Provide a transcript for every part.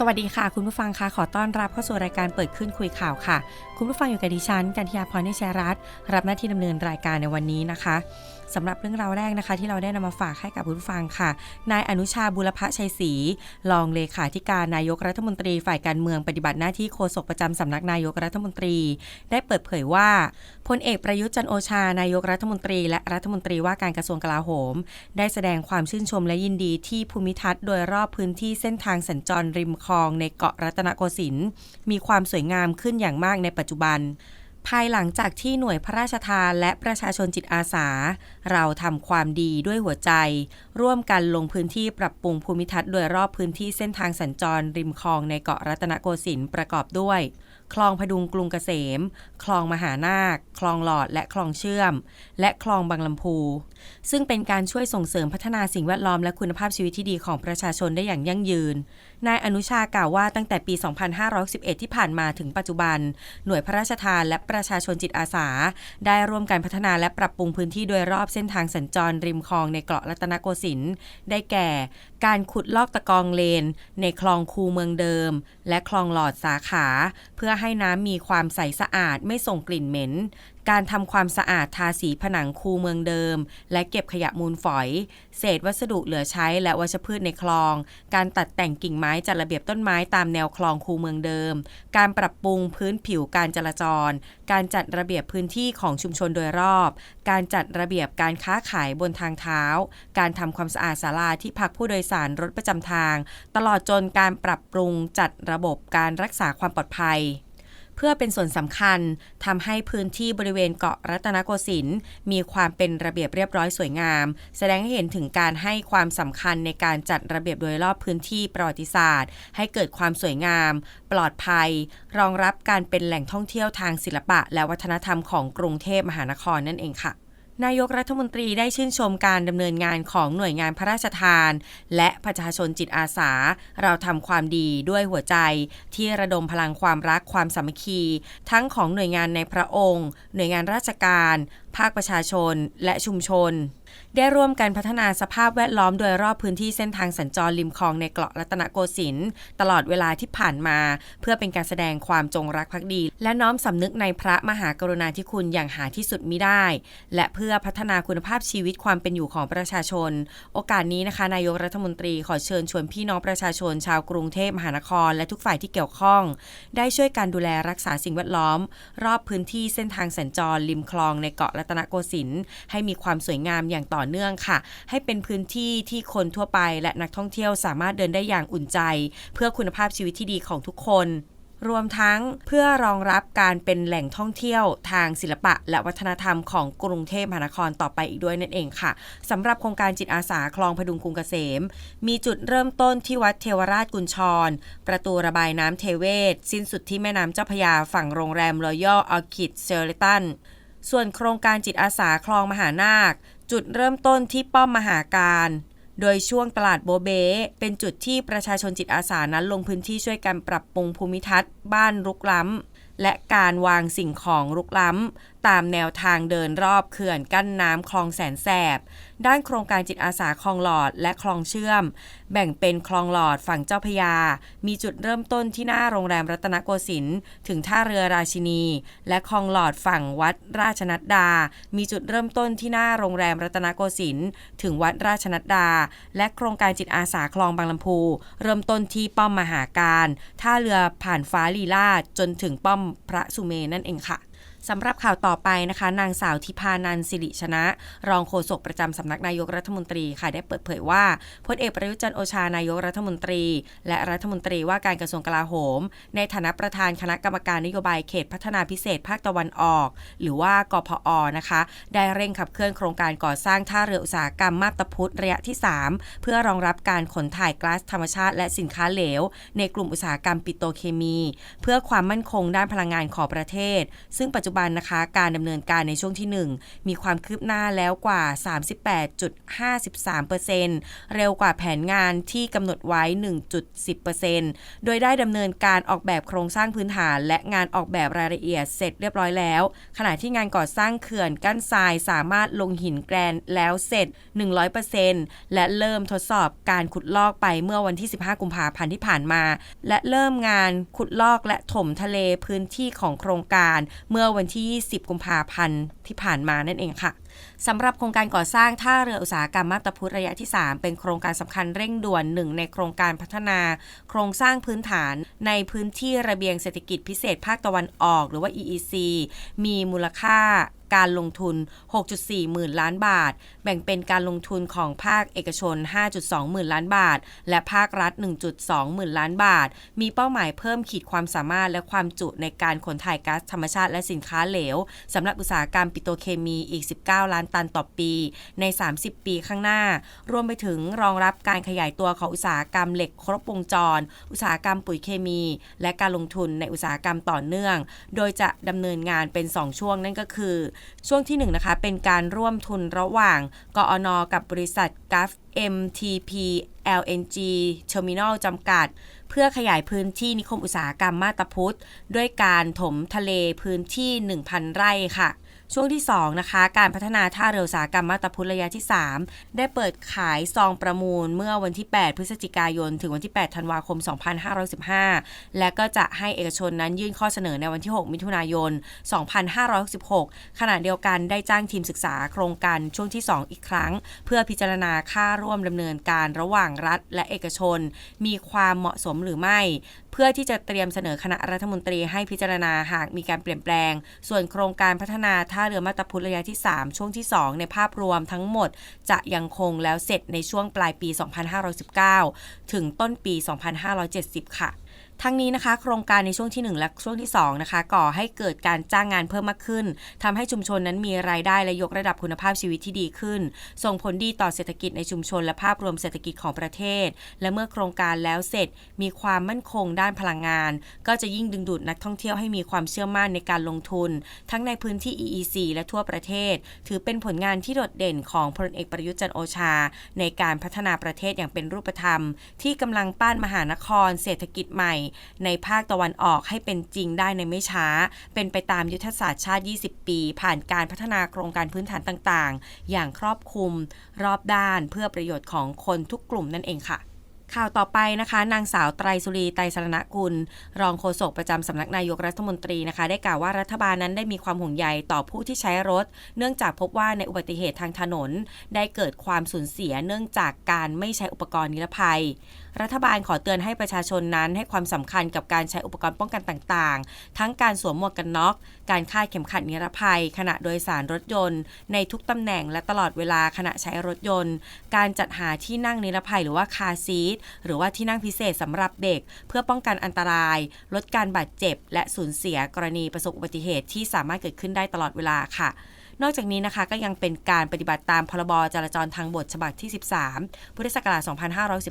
สวัสดีค่ะ คุณผู้ฟังคะขอต้อนรับเข้าสู่รายการเปิดขึ้นคุยข่าวค่ะ คุณผู้ฟังอยู่กับดิฉันกันทยาพรนิชยรัตน์รับหน้าที่ดำเนินรายการในวันนี้นะคะสำหรับเรื่องราวแรกนะคะ ที่เราได้นำมาฝากให้กับคุณผู้ฟังค่ะนายอนุชาบุรพชัยศรีรองเลขาธิการนายกรัฐมนตรีฝ่ายการเมืองปฏิบัติหน้าที่โฆษกประจำสำนักนายกรัฐมนตรี ได้เปิดเผยว่าพลเอกประยุทธ์จันโอชานายกรัฐมนตรี และรัฐมนตรีว่าการกระทรวงกลาโหม ได้แสดงความชื่นชมและยินดีที่ภูมิทัศน์โดยรอบพื้นที่เส้นทางสัญจรริมคลองในเกาะรัตนโกสินทร์มีความสวยงามขึ้นอย่างมากในปัจจุบัน ภายหลังจากที่หน่วยพระราชทานและประชาชนจิตอาสา เราทำความดีด้วยหัวใจ ร่วมกันลงพื้นที่ปรับปรุงภูมิทัศน์โดยรอบพื้นที่เส้นทางสัญจรริมคลองในเกาะรัตนโกสินทร์ประกอบด้วย คลองพดุงกรุงเกษมคลองมหานาค คลองหลอด และคลองเชื่อม และคลองบางลำพู ซึ่งเป็นการช่วยส่งเสริมพัฒนาสิ่งแวดล้อมและคุณภาพชีวิตที่ดีของประชาชนได้อย่างยั่งยืน นายอนุชากล่าวว่าตั้งแต่ปี 2511 ที่ผ่านมาถึงปัจจุบัน หน่วยพระราชทานและประชาชนจิตอาสา ได้ร่วมกันพัฒนาและปรับปรุงพื้นที่โดยรอบเส้นทางสัญจรริมคลองในเกาะรัตนโกสินทร์ ได้แก่ การขุดลอกตะกองเลน ในคลองคูเมืองเดิม และคลองหลอดสาขา เพื่อให้น้ำมีความใสสะอาดไม่ส่งกลิ่นเหม็น การทำความสะอาดทาสีผนังคูเมืองเดิม และเก็บขยะมูลฝอย เศษวัสดุเหลือใช้และวัชพืชในคลอง การตัดแต่งกิ่งไม้จัดระเบียบต้นไม้ตามแนวคลองคูเมืองเดิม การปรับปรุงพื้นผิวการจราจร การจัดระเบียบพื้นที่ของชุมชนโดยรอบ การจัดระเบียบการค้าขายบนทางเท้า การทำความสะอาดศาลาที่พักผู้โดยสารรถประจำทาง ตลอดจนการปรับปรุงจัดระบบการรักษาความปลอดภัย เพื่อเป็นส่วนสำคัญทำให้พื้นที่บริเวณเกาะรัตนโกสินทร์มีความเป็นระเบียบเรียบร้อยสวยงาม แสดงให้เห็นถึงการให้ความสำคัญในการจัดระเบียบโดยรอบพื้นที่ประวัติศาสตร์ ให้เกิดความสวยงาม ปลอดภัย รองรับการเป็นแหล่งท่องเที่ยวทางศิลปะ และวัฒนธรรมของกรุงเทพมหานครนั่นเองค่ะ นายกรัฐมนตรีได้ชื่นชมการดำเนินงานของหน่วยงานพระราชทาน และประชาชนจิตอาสา เราทำความดีด้วยหัวใจ ที่ระดมพลังความรักความสามัคคี ทั้งของหน่วยงานในพระองค์ หน่วยงานราชการ ภาคประชาชน และชุมชนได้ร่วมกันพัฒนาสภาพแวดล้อมโดยรอบพื้นที่เส้นทางสัญจรริมคลองในเกาะรัตนโกสินทร์ตลอดเวลาที่ผ่านมา เพื่อเป็นการแสดงความจงรักภักดี และน้อมสำนึกในพระมหากรุณาธิคุณอย่างหาที่สุดมิได้ และเพื่อพัฒนาคุณภาพชีวิตความเป็นอยู่ของประชาชน โอกาสนี้นะคะนายกรัฐมนตรีขอเชิญชวนพี่น้องประชาชน ชาวกรุงเทพมหานคร และทุกฝ่ายที่เกี่ยวข้อง ได้ช่วยกันดูแลรักษาสิ่งแวดล้อม รอบพื้นที่เส้นทางสัญจรริมคลองในเกาะรัตนโกสินทร์ให้มีความสวยงามอย่างต่อเนื่องค่ะ ให้เป็นพื้นที่ที่คนทั่วไปและนักท่องเที่ยวสามารถเดินได้อย่างอุ่นใจ เพื่อคุณภาพชีวิตที่ดีของทุกคน รวมทั้งเพื่อรองรับการเป็นแหล่งท่องเที่ยวทางศิลปะ และวัฒนธรรมของกรุงเทพมหานครต่อไปอีกด้วยนั่นเองค่ะสำหรับโครงการจิตอาสาคลองพดุงกรุงเกษม มีจุดเริ่มต้นที่วัดเทวราชกุญชร ประตูระบายน้ำเทเวศ สิ้นสุดที่แม่น้ำเจ้าพยาฝั่งโรงแรมรอยัลออคิดเซเลตันส่วนโครงการจิตอาสาคลองมหานาค จุดเริ่มต้นที่ป้อมมหาการ โดยช่วงตลาดโบเบเป็นจุดที่ประชาชนจิตอาสานั้นลงพื้นที่ช่วยกันปรับปรุงภูมิทัศน์ บ้านรุกล้ำและการวางสิ่งของรุกล้ำตามแนวทางเดินรอบเขื่อนกั้นน้ำคลองแสนแสบ ด้านโครงการจิตอาสาคลองหลอดและคลองเชื่อม แบ่งเป็นคลองหลอดฝั่งเจ้าพยา มีจุดเริ่มต้นที่หน้าโรงแรมรัตนโกสินทร์ถึงท่าเรือราชินี และคลองหลอดฝั่งวัดราชนัดดา มีจุดเริ่มต้นที่หน้าโรงแรมรัตนโกสินทร์ถึงวัดราชนัดดา และโครงการจิตอาสาคลองบางลำพู เริ่มต้นที่ป้อมมหาการท่าเรือผ่านฟ้าลีลาศจนถึงป้อมพระสุเมนนั่นเองค่ะ สำหรับข่าวต่อไปนะคะ นางสาวทิพานันสิริชนะ รองโฆษกประจำสำนักนายกรัฐมนตรีค่ะได้เปิดเผยว่าพลเอกประยุจันโอชานายกรัฐมนตรี และรัฐมนตรีว่าการกระทรวงกลาโหม ในฐานะประธานคณะกรรมการนโยบายเขตพัฒนาพิเศษภาคตะวันออก หรือว่ากพอนะคะ ได้เร่งขับเคลื่อนโครงการก่อสร้างท่าเรืออุตสาหกรรมมาบตาพุธระยะที่ 3 เพื่อรองรับการขนถ่ายก๊าซธรรมชาติ และสินค้าเหลว ในกลุ่มอุตสาหกรรมปิโตเคมี เพื่อความมั่นคงด้านพลังงานของประเทศ ซึ่งปัจจุบันบันนะคะ การดำเนินการในช่วงที่ 1 มีความคืบหน้าแล้วกว่า 38.53%เร็วกว่าแผนงานที่กำหนดไว้ 1.10%โดยได้ดำเนินการออกแบบโครงสร้างพื้นฐาน และงานออกแบบรายละเอียดเสร็จเรียบร้อยแล้ว ขณะที่งานก่อสร้างเขื่อนกั้นทรายสามารถลงหินแกรนแล้วเสร็จ 100%และเริ่มทดสอบการขุดลอกไปเมื่อวันที่ 15 กุมภาพันธ์ที่ผ่านมา และเริ่มงานขุดลอกและถมทะเลพื้นที่ของโครงการเมื่อวันที่ 20 กุมภาพันธ์ที่ผ่านมานั่นเองค่ะ สำหรับโครงการก่อสร้างท่าเรืออุตสาหกรรมมาบตาพุธระยะที่ 3 เป็นโครงการสำคัญเร่งด่วนหนึ่งในโครงการพัฒนา โครงสร้างพื้นฐาน ในพื้นที่ระเบียงเศรษฐกิจพิเศษภาคตะวันออก หรือว่า EEC มีมูลค่าการลงทุน 6.4 หมื่นล้านบาท แบ่งเป็นการลงทุนของภาคเอกชน 5.2 หมื่นล้านบาท และภาครัฐ 1.2 หมื่นล้านบาท มีเป้าหมายเพิ่มขีดความสามารถและความจุในการขนถ่ายก๊าซธรรมชาติและสินค้าเหลวสำหรับอุตสาหกรรมปิโตรเคมีอีก 19 ล้านตันต่อปีใน 30 ปีข้างหน้า รวมไปถึงรองรับการขยายตัวของอุตสาหกรรมเหล็กครบวงจร อุตสาหกรรมปุ๋ยเคมี และการลงทุนในอุตสาหกรรมต่อเนื่อง โดยจะดำเนินงานเป็น 2 ช่วงนั่นก็คือ ช่วงที่ 1 นะคะ เป็นการร่วมทุนระหว่าง กอนกับบริษัทกัฟ MTP LNG Terminal จำกัด เพื่อขยายพื้นที่นิคมอุตสาหกรรมมาตาพุทธ ด้วยการถมทะเลพื้นที่ 1,000 ไร่ค่ะ ช่วงที่ 2 นะคะ การพัฒนาท่าเรืออุตสาหกรรมมาตาพุทธระยะที่ 3 ได้เปิดขายซองประมูลเมื่อวันที่ 8 พฤศจิกายน ถึงวันที่ 8 ธันวาคม 2515 และก็จะให้เอกชนนั้นยื่นข้อเสนอในวันที่ 6 มิถุนายน 2566 ขณะเดียวกันได้จ้างทีมศึกษาโครงการช่วงที่ 2 อีกครั้ง เพื่อพิจารณาค่าร่วมดำเนินการระหว่างรัฐและเอกชน มีความเหมาะสมหรือไม่ พื่อที่จะเตรียมเสนอคณะรัฐมนตรีให้พิจารณาหากมีการเปลี่ยนแปลง ส่วนโครงการพัฒนาท่าเรือมาตาพุทธระยะที่ 3 ช่วงที่ 2 ในภาพรวมทั้งหมด จะยังคงแล้วเสร็จในช่วงปลายปี 2519 ถึงต้นปี 2570 ค่ะ ทั้งนี้นะคะ โครงการในช่วงที่ 1 และช่วงที่2นะคะก่อให้เกิดการจ้างงานเพิ่มมากขึ้นทำให้ชุมชนนั้นมีรายได้และยกระดับคุณภาพชีวิตที่ดีขึ้น ส่งผลดีต่อเศรษฐกิจในชุมชนและภาพรวมเศรษฐกิจของประเทศ และเมื่อโครงการแล้วเสร็จมีความมั่นคงด้านพลังงาน ก็จะยิ่งดึงดูดนักท่องเที่ยวให้มีความเชื่อมั่นในการลงทุน ทั้งในพื้นที่ EEC และทั่วประเทศ ถือเป็นผลงานที่โดดเด่นของพลเอกประยุทธ์จันโอชา ในการพัฒนาประเทศอย่างเป็นรูปธรรม ที่กำลังป้านมหานคร เศรษฐกิจใหม่ในภาคตะวันออกให้เป็นจริงได้ในไม่ช้า เป็นไปตามยุทธศาสตร์ชาติ 20 ปี ผ่านการพัฒนาโครงการพื้นฐานต่างๆ อย่างครอบคลุม รอบด้านเพื่อประโยชน์ของคนทุกกลุ่มนั่นเองค่ะข่าวต่อไปนะคะ นางสาวไตรสุรีไตรสรณกุล รองโฆษกประจำสำนักนายกรัฐมนตรีนะคะ ได้กล่าวว่ารัฐบาลนั้นได้มีความห่วงใยต่อผู้ที่ใช้รถ เนื่องจากพบว่าในอุบัติเหตุทางถนน ได้เกิดความสูญเสียเนื่องจากการไม่ใช้อุปกรณ์นิรภัย รัฐบาลขอเตือนให้ประชาชนนั้นให้ความสำคัญกับการใช้อุปกรณ์ป้องกันต่างๆ ทั้งการสวมหมวกกันน็อก การคาดเข็มขัดนิรภัย ขณะโดยสารรถยนต์ ในทุกตำแหน่งและตลอดเวลาขณะใช้รถยนต์ การจัดหาที่นั่งนิรภัยหรือว่าคาซีทหรือว่าที่นั่งพิเศษสำหรับเด็ก เพื่อป้องกันอันตราย ลดการบาดเจ็บ และสูญเสียกรณีประสบอุบัติเหตุที่สามารถเกิดขึ้นได้ตลอดเวลาค่ะ นอกจากนี้นะคะก็ยังเป็นการปฏิบัติตามพรบจราจรทางบกฉบับที่ 13 พุทธศักราช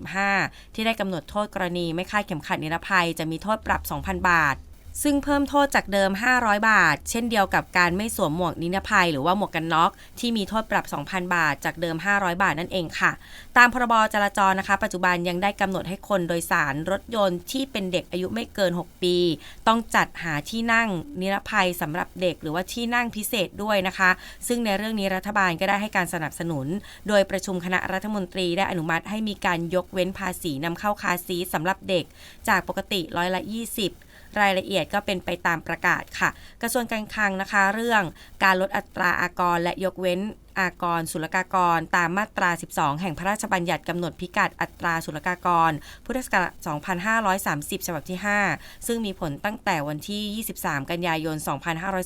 2515 ที่ได้กำหนดโทษกรณีไม่คาดเข็มขัดนิรภัย จะมีโทษปรับ 2,000 บาท ซึ่งเพิ่มโทษจากเดิม 500 บาท เช่นเดียวกับการไม่สวมหมวกนิรภัยหรือว่าหมวกกันน็อกที่มีโทษปรับ 2,000 บาท จากเดิม 500 บาทนั่นเองค่ะ ตามพรบจราจรนะคะ ปัจจุบันยังได้กำหนดให้คนโดยสารรถยนต์ที่เป็นเด็กอายุไม่เกิน 6 ปี ต้องจัดหาที่นั่งนิรภัยสำหรับเด็กหรือว่าที่นั่งพิเศษด้วยนะคะ ซึ่งในเรื่องนี้รัฐบาลก็ได้ให้การสนับสนุน โดยประชุมคณะรัฐมนตรีได้อนุมัติให้มีการยกเว้นภาษีนำเข้าคาซีสำหรับเด็ก จากปกติร้อยละ 20 รายละเอียดก็เป็นไปตามประกาศค่ะ กระทรวงการคลังนะคะ เรื่องการลดอัตราอากรและยกเว้น อากรศุลกากร ตามมาตรา 12 แห่งพระราชบัญญัติกำหนดพิกัดอัตราศุลกากร พุทธศักราช2530 ฉบับที่ 5 ซึ่งมีผลตั้งแต่วันที่ 23 กันยายน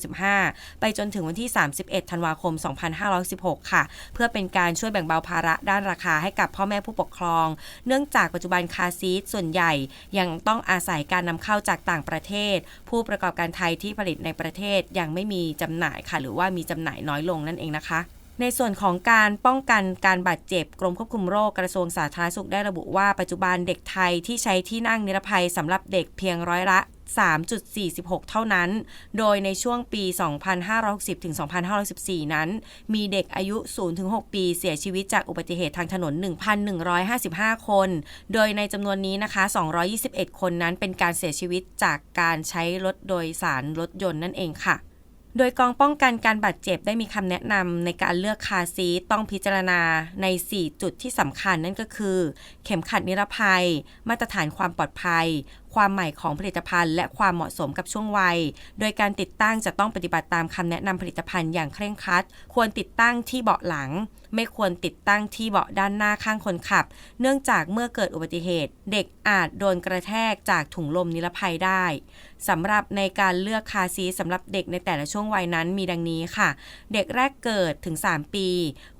2515 ไปจนถึงวันที่ 31 ธันวาคม 2516 ค่ะ เพื่อเป็นการช่วยแบ่งเบาภาระด้านราคาให้กับพ่อแม่ผู้ปกครอง เนื่องจากปัจจุบันคาซีทส่วนใหญ่ยังต้องอาศัยการนำเข้าจากต่างประเทศ ผู้ประกอบการไทยที่ผลิตในประเทศยังไม่มีจำหน่ายค่ะ หรือว่ามีจำหน่ายน้อยลงนั่นเองนะคะ ในส่วนของการป้องกันการบาดเจ็บ กรมควบคุมโรคกระทรวงสาธารณสุขได้ระบุว่าปัจจุบันเด็กไทยที่ใช้ที่นั่งนิรภัยสำหรับเด็กเพียงร้อยละ 3.46 เท่านั้น โดยในช่วงปี 2560ถึง2514 นั้น มีเด็กอายุ 0-6 ปีเสียชีวิตจากอุบัติเหตุทางถนน 1,155 คน โดยในจำนวนนี้นะคะ 221 คนนั้นเป็นการเสียชีวิตจากการใช้รถโดยสารรถยนต์นั่นเองค่ะ โดยกองป้องกันการบาดเจ็บได้มีคำแนะนำในการเลือกคาซีต้องพิจารณาใน 4 จุดที่สำคัญนั่นก็คือ เข็มขัดนิรภัย มาตรฐานความปลอดภัย ความใหม่ของผลิตภัณฑ์ และความเหมาะสมกับช่วงวัย โดยการติดตั้งจะต้องปฏิบัติตามคำแนะนำผลิตภัณฑ์อย่างเคร่งครัด ควรติดตั้งที่เบาะหลัง ไม่ควรติดตั้งที่เบาะด้านหน้าข้างคนขับ เนื่องจากเมื่อเกิดอุบัติเหตุ เด็กอาจโดนกระแทกจากถุงลมนิรภัยได้สำหรับในการเลือกคาซีสำหรับเด็กในแต่ละช่วงวัยนั้นมีดังนี้ค่ะ เด็กแรกเกิดถึง 3 ปี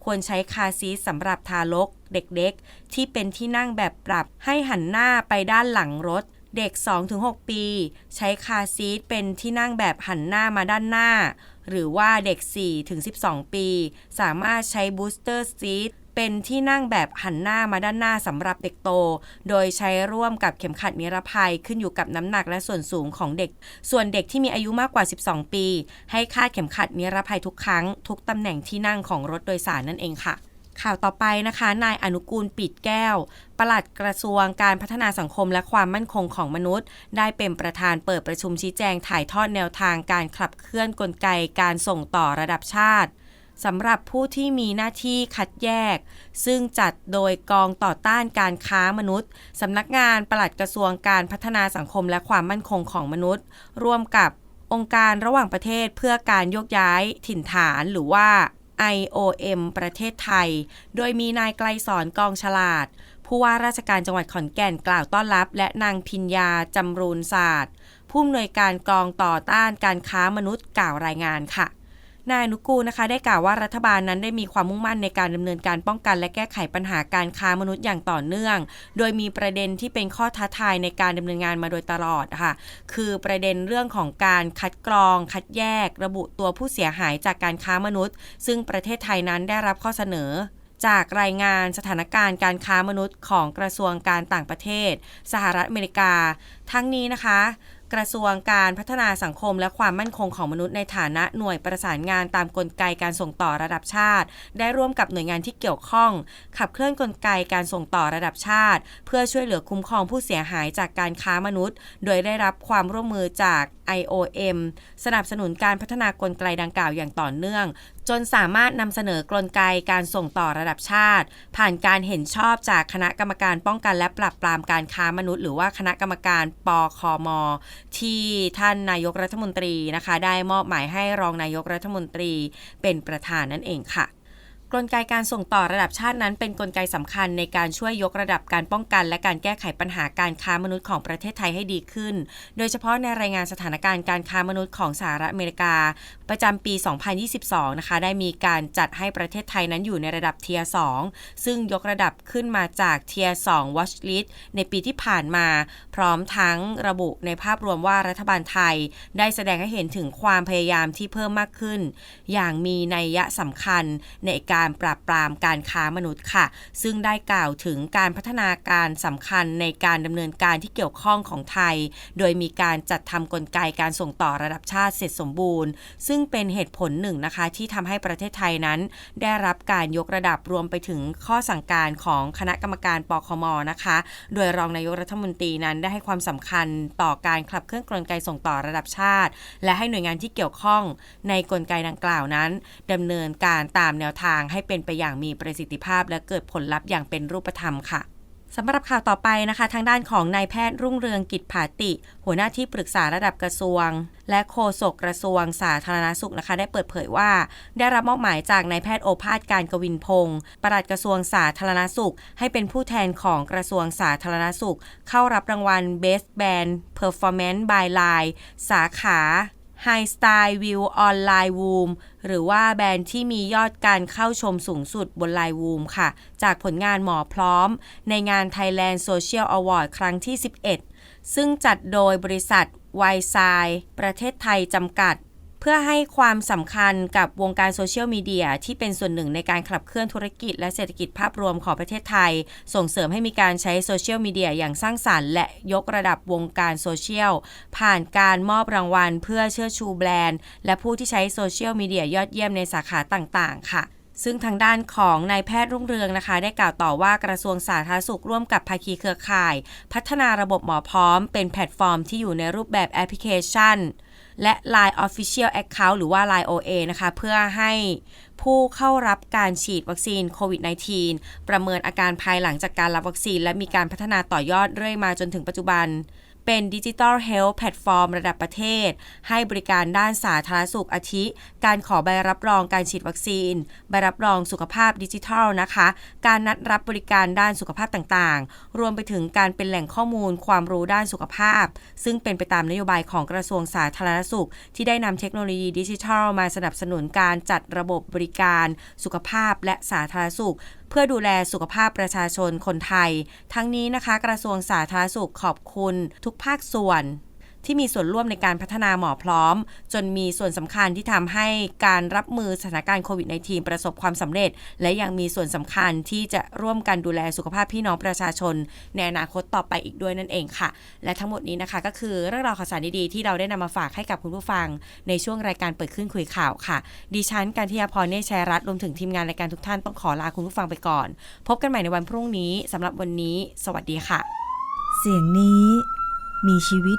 ควรใช้คาซีสำหรับทารก เด็กๆ ที่เป็นที่นั่งแบบปรับให้หันหน้าไปด้านหลังรถ เด็ก 2-6 ปี ใช้คาซีทเป็นที่นั่งแบบหันหน้ามาด้านหน้า หรือว่าเด็ก 4-12 ปี สามารถใช้บูสเตอร์ซีทเป็นที่นั่งแบบหันหน้ามาด้านหน้าสำหรับเด็กโต โดยใช้ร่วมกับเข็มขัดนิรภัยขึ้นอยู่กับน้ำหนักและส่วนสูงของเด็ก ส่วนเด็กที่มีอายุมากกว่า 12 ปี ให้คาดเข็มขัดนิรภัยทุกครั้ง ทุกตำแหน่งที่นั่งของรถโดยสารนั่นเองค่ะ ข่าวต่อไปนะคะ นายอนุกูลปิดแก้ว ปลัดกระทรวงการพัฒนาสังคมและความมั่นคงของมนุษย์ ได้เป็นประธานเปิดประชุมชี้แจงถ่ายทอดแนวทางการขับเคลื่อนกลไกการส่งต่อระดับชาติสำหรับผู้ที่มีหน้าที่คัดแยก ซึ่งจัดโดยกองต่อต้านการค้ามนุษย์สำนักงานปลัดกระทรวงการพัฒนาสังคมและความมั่นคงของมนุษย์ ร่วมกับองค์การระหว่างประเทศเพื่อการโยกย้ายถิ่นฐานหรือว่า IOM ประเทศไทย โดยมีนายไกลสอนกองฉลาด ผู้ว่าราชการจังหวัดขอนแก่นกล่าวต้อนรับ และนางพิญญาจำรูนศาสตร์ ผู้อำนวยการกองต่อต้านการค้ามนุษย์กล่าวรายงานค่ะ นายนุกูลนะคะได้กล่าวว่ารัฐบาลนั้นได้มีความมุ่งมั่นในการดำเนินการป้องกันและแก้ไขปัญหาการค้ามนุษย์อย่างต่อเนื่อง โดยมีประเด็นที่เป็นข้อท้าทายในการดำเนินงานมาโดยตลอดค่ะ คือประเด็นเรื่องของการคัดกรอง คัดแยก ระบุตัวผู้เสียหายจากการค้ามนุษย์ ซึ่งประเทศไทยนั้นได้รับข้อเสนอจากรายงานสถานการณ์การค้ามนุษย์ของกระทรวงการต่างประเทศ สหรัฐอเมริกา ทั้งนี้นะคะ กระทรวงการพัฒนาสังคมและความมั่นคงของมนุษย์ในฐานะหน่วยประสานงานตามกลไกการส่งต่อระดับชาติ ได้ร่วมกับหน่วยงานที่เกี่ยวข้อง ขับเคลื่อนกลไกการส่งต่อระดับชาติ เพื่อช่วยเหลือคุ้มครองผู้เสียหายจากการค้ามนุษย์ โดยได้รับความร่วมมือจาก IOM สนับสนุนการพัฒนากลไกดังกล่าวอย่างต่อเนื่อง จนสามารถนำเสนอกลไกการส่งต่อระดับชาติ ผ่านการเห็นชอบจากคณะกรรมการป้องกันและปราบปรามการค้ามนุษย์ หรือว่าคณะกรรมการปคม ที่ท่านนายกรัฐมนตรีนะคะ ได้มอบหมายให้รองนายกรัฐมนตรีเป็นประธานนั่นเองค่ะ กลไกการส่งต่อระดับชาตินั้นเป็นนกลไกสำคัญในการช่วยยกระดับการป้องกัน และการแก้ไขปัญหาการค้ามนุษย์ของประเทศไทยให้ดีขึ้น โดยเฉพาะในรายงานสถานการณ์การค้ามนุษย์ของสหรัฐอเมริกา ประจำปี 2022 นะคะ ได้มีการจัดให้ประเทศไทยนั้นอยู่ในระดับเทียร์2ซึ่งยกระดับขึ้นมาจากเทียร์2 Watch List ในปีที่ผ่านมา พร้อมทั้งระบุในภาพรวมว่ารัฐบาลไทย ได้แสดงให้เห็นถึงความพยายามที่เพิ่มมากขึ้น อย่างมีนัยยะสำคัญในการปราบปรามการค้ามนุษย์ค่ะ ซึ่งได้กล่าวถึงการพัฒนาการสำคัญในการดำเนินการที่เกี่ยวข้องของไทย โดยมีการจัดทำกลไกการส่งต่อระดับชาติเสร็จสมบูรณ์ ซึ่งเป็นเหตุผลหนึ่งนะคะ ที่ทำให้ประเทศไทยนั้น ได้รับการยกระดับรวมไปถึงข้อสั่งการของคณะกรรมการปคมนะคะ โดยรองนายกรัฐมนตรีนั้นได้ให้ความสำคัญต่อการขับเคลื่อนกลไกส่งต่อระดับชาติ และให้หน่วยงานที่เกี่ยวข้องในกลไกดังกล่าวนั้นดำเนินการตามแนวทางให้เป็นไปอย่างมีประสิทธิภาพ และเกิดผลลัพธ์อย่างเป็นรูปธรรมค่ะ สำหรับข่าวต่อไปนะคะ ทางด้านของนายแพทย์รุ่งเรืองกิจผาติ หัวหน้าที่ปรึกษาระดับกระทรวง และโฆษกกระทรวงสาธารณสุขนะคะ ได้เปิดเผยว่า ได้รับมอบหมายจากนายแพทย์โอภาสการกวินพงศ์ปลัดกระทรวงสาธารณสุข ให้เป็นผู้แทนของกระทรวงสาธารณสุข เข้ารับรางวัล Best Band Performance by Line สาขา High Style View Online Woom หรือว่าแบรนด์ที่มียอดการเข้าชมสูงสุดบนไลน์วูมค่ะ จากผลงานหมอพร้อม ในงาน Thailand Social Award ครั้งที่ 11 ซึ่งจัดโดยบริษัทไวซายประเทศไทยจำกัด เพื่อให้ความสำคัญกับวงการโซเชียลมีเดียที่เป็นส่วนหนึ่งในการขับเคลื่อนธุรกิจและเศรษฐกิจภาพรวมของประเทศไทย ส่งเสริมให้มีการใช้โซเชียลมีเดียอย่างสร้างสรรค์ และยกระดับวงการโซเชียล ผ่านการมอบรางวัล เพื่อเชิดชูแบรนด์ และผู้ที่ใช้โซเชียลมีเดียยอดเยี่ยมในสาขาต่างๆ ค่ะซึ่งทางด้านของนายแพทย์รุ่งเรืองนะคะ ได้กล่าวต่อว่ากระทรวงสาธารณสุขร่วมกับภาคีเครือข่าย พัฒนาระบบหมอพร้อม เป็นแพลตฟอร์มที่อยู่ในรูปแบบแอปพลิเคชัน และ Line Official Account หรือว่า Line OA นะคะ เพื่อให้ผู้เข้ารับการฉีดวัคซีนโควิด -19 ประเมินอาการภายหลังจากการรับวัคซีน และมีการพัฒนาต่อยอดเรื่อยมาจนถึงปัจจุบัน เป็นดิจิทัลเฮลท์แพลตฟอร์มระดับประเทศ ให้บริการด้านสาธารณสุขอาทิ การขอใบรับรองการฉีดวัคซีน ใบรับรองสุขภาพดิจิทัลนะคะ การนัดรับบริการด้านสุขภาพต่างๆ รวมไปถึงการเป็นแหล่งข้อมูลความรู้ด้านสุขภาพ ซึ่งเป็นไปตามนโยบายของกระทรวงสาธารณสุข ที่ได้นำเทคโนโลยีดิจิทัล มาสนับสนุนการจัดระบบบริการสุขภาพและสาธารณสุข เพื่อดูแลสุขภาพประชาชนคนไทย ทั้งนี้นะคะ กระทรวงสาธารณสุขขอบคุณทุกภาคส่วน ที่มีส่วนร่วมในการพัฒนาหมอพร้อม จนมีส่วนสำคัญที่ทำให้การรับมือสถานการณ์โควิด -19 ประสบความสำเร็จ และยังมีส่วนสำคัญที่จะร่วมกันดูแลสุขภาพพี่น้องประชาชน ในอนาคตต่อไปอีกด้วยนั่นเองค่ะ และทั้งหมดนี้นะคะ ก็คือเรื่องราวข่าวสารดีๆที่เราได้นำมาฝากให้กับคุณผู้ฟัง ในช่วงรายการเปิดขึ้นคุยข่าวค่ะ ดิฉันการทิยาพรเนชชัยรัตน์รวมถึงทีมงานรายการทุกท่านต้องขอลาคุณผู้ฟังไปก่อน พบกันใหม่ในวันพรุ่งนี้สำหรับวันนี้ สวัสดีค่ะ เสียงนี้มีชีวิต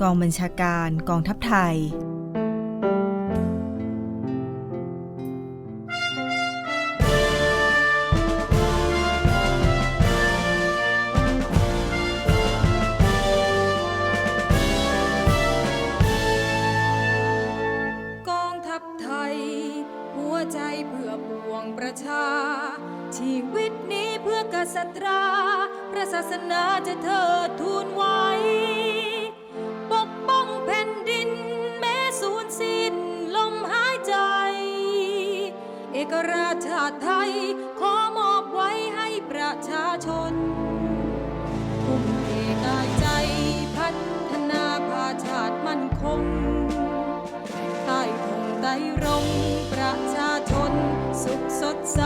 กองบัญชาการกองทัพไทย รรงประชาชนสุขสดใส